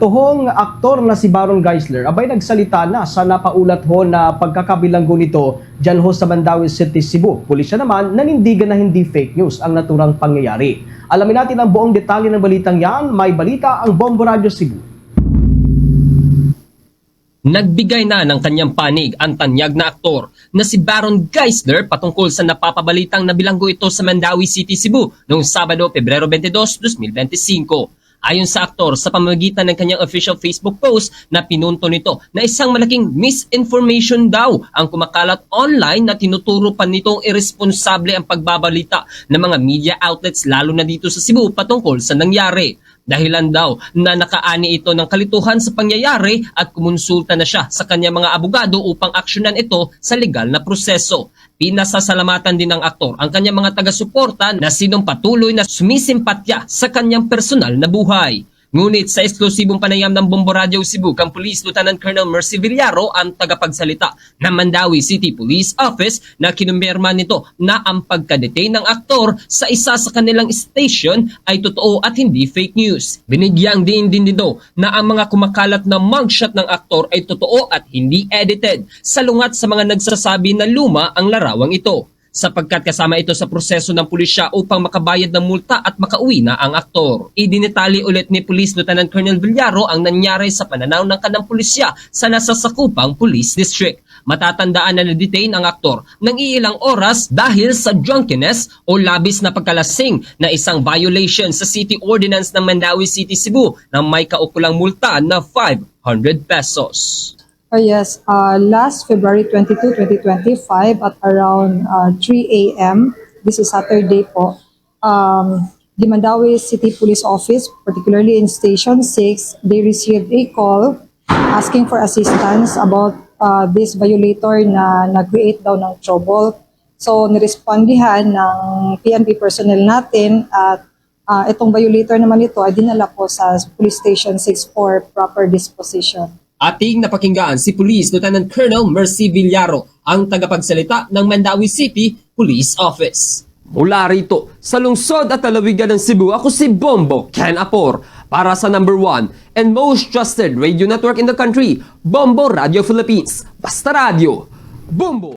Katuhong aktor na si Baron Geisler abay nagsalita na sa napaulat ho na pagkakabilanggo nito dyan ho sa Mandawi City, Cebu. Pulisya naman nanindigan na hindi fake news ang naturang pangyayari. Alamin natin ang buong detalye ng balitang yan. May balita ang Bombo Radio Cebu. Nagbigay na ng kanyang panig ang tanyag na aktor na si Baron Geisler patungkol sa napapabalitang nabilanggo ito sa Mandawi City, Cebu noong Sabado, Pebrero 22, 2025. Ayon sa aktor, sa pamamagitan ng kanyang official Facebook post na pinunto nito na isang malaking misinformation daw ang kumakalat online na tinuturo pa nitong irresponsable ang pagbabalita ng mga media outlets lalo na dito sa Cebu patungkol sa nangyari. Dahilan daw na nakaani ito ng kalituhan sa pangyayari at kumonsulta na siya sa kanyang mga abogado upang aksyonan ito sa legal na proseso. Pinasasalamatan din ng aktor ang kanyang mga taga-suporta na sinong patuloy na sumisimpatya sa kanyang personal na buhay. Ngunit sa eksklusibong panayam ng Bombo Radio Cebu, kang Police Lieutenant Colonel Mercy Villaro ang tagapagsalita ng Mandawi City Police Office na kinumpirma nito na ang pagkadetain ng aktor sa isa sa kanilang station ay totoo at hindi fake news. Binigyang din din dito na ang mga kumakalat na mugshot ng aktor ay totoo at hindi edited, salungat sa mga nagsasabi na luma ang larawang ito sapagkat kasama ito sa proseso ng pulisya upang makabayad ng multa at makauwi na ang aktor. Idinitali ulit ni Police Lieutenant Colonel Villaro ang nangyari sa pananaw ng kanang pulisya sa nasasakupang police district. Matatandaan na na-detain ang aktor ng iilang oras dahil sa drunkenness o labis na pagkalasing na isang violation sa City Ordinance ng Mandawi City, Cebu na may kaukulang multa na 500 pesos. Oh yes, uh, last February 22, 2025 at around uh, 3 a.m., this is Saturday po, um, the Mandawi City Police Office, particularly in Station 6, they received a call asking for assistance about uh, this violator na nag-create daw ng trouble. So, nirespondihan ng PNP personnel natin at uh, itong violator naman ito ay dinala po sa Police Station 6 for proper disposition. Ating napakinggan si Police Lieutenant Colonel Mercy Villaro, ang tagapagsalita ng Mandawi City Police Office. Mula rito, sa lungsod at lalawigan ng Cebu, ako si Bombo Ken Apor para sa number one and most trusted radio network in the country, Bombo Radio Philippines. Basta Radio, Bombo!